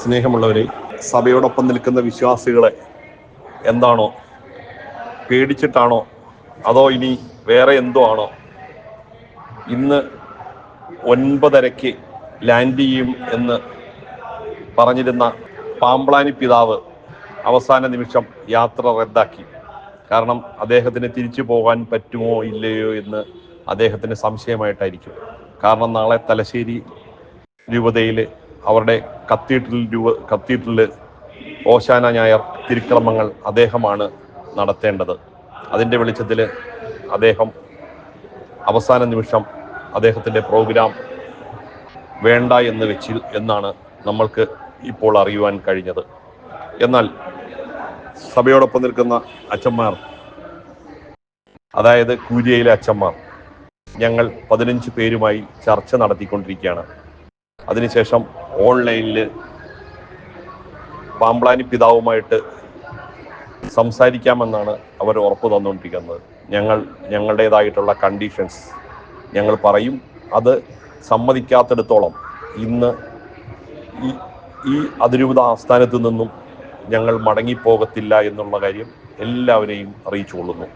സ്നേഹമുള്ളവരെ സഭയോടൊപ്പം നിൽക്കുന്ന വിശ്വാസികളെ എന്താണോ പേടിച്ചിട്ടാണോ അതോ ഇനി വേറെ എന്തോ ആണോ ഇന്ന് ഒൻപതരയ്ക്ക് ലാൻഡ് ചെയ്യും എന്ന് പറഞ്ഞിരുന്ന പാമ്പ്ളാനി പിതാവ് അവസാന നിമിഷം യാത്ര റദ്ദാക്കി. കാരണം അദ്ദേഹത്തിന് തിരിച്ചു പോകാൻ പറ്റുമോ ഇല്ലയോ എന്ന് അദ്ദേഹത്തിന് സംശയമായിട്ടായിരിക്കും. കാരണം നാളെ തലശ്ശേരി രൂപതയിൽ അവരുടെ കത്തീഡ്രൽ രൂപ കത്തീഡ്രലിൽ ഓശാന ഞായർ തിരുക്രമങ്ങൾ അദ്ദേഹമാണ് നടത്തേണ്ടത്. അതിന്റെ വെളിച്ചത്തിൽ അദ്ദേഹം അവസാന നിമിഷം അദ്ദേഹത്തിന്റെ പ്രോഗ്രാം വേണ്ട എന്ന് വെച്ച് എന്നാണ് നമ്മൾക്ക് ഇപ്പോൾ അറിയുവാൻ കഴിഞ്ഞത്. എന്നാൽ സഭയോടൊപ്പം നിൽക്കുന്ന അച്ഛന്മാർ അതായത് കൂരിയയിലെ അച്ഛന്മാർ ഞങ്ങൾ പതിനഞ്ച് പേരുമായി ചർച്ച നടത്തിക്കൊണ്ടിരിക്കുകയാണ്. അതിനുശേഷം ഓൺലൈനിൽ പാമ്പ്ളാനി പിതാവുമായിട്ട് സംസാരിക്കാമെന്നാണ് അവർ ഉറപ്പ് തന്നുകൊണ്ടിരിക്കുന്നത്. ഞങ്ങൾ ഞങ്ങളുടേതായിട്ടുള്ള കണ്ടീഷൻസ് ഞങ്ങൾ പറയും. അത് സമ്മതിക്കാത്തിടത്തോളം ഇന്ന് ഈ ഈ അതിരൂപത ആസ്ഥാനത്ത് നിന്നും ഞങ്ങൾ മടങ്ങിപ്പോകത്തില്ല എന്നുള്ള കാര്യം എല്ലാവരെയും അറിയിച്ചു കൊള്ളുന്നു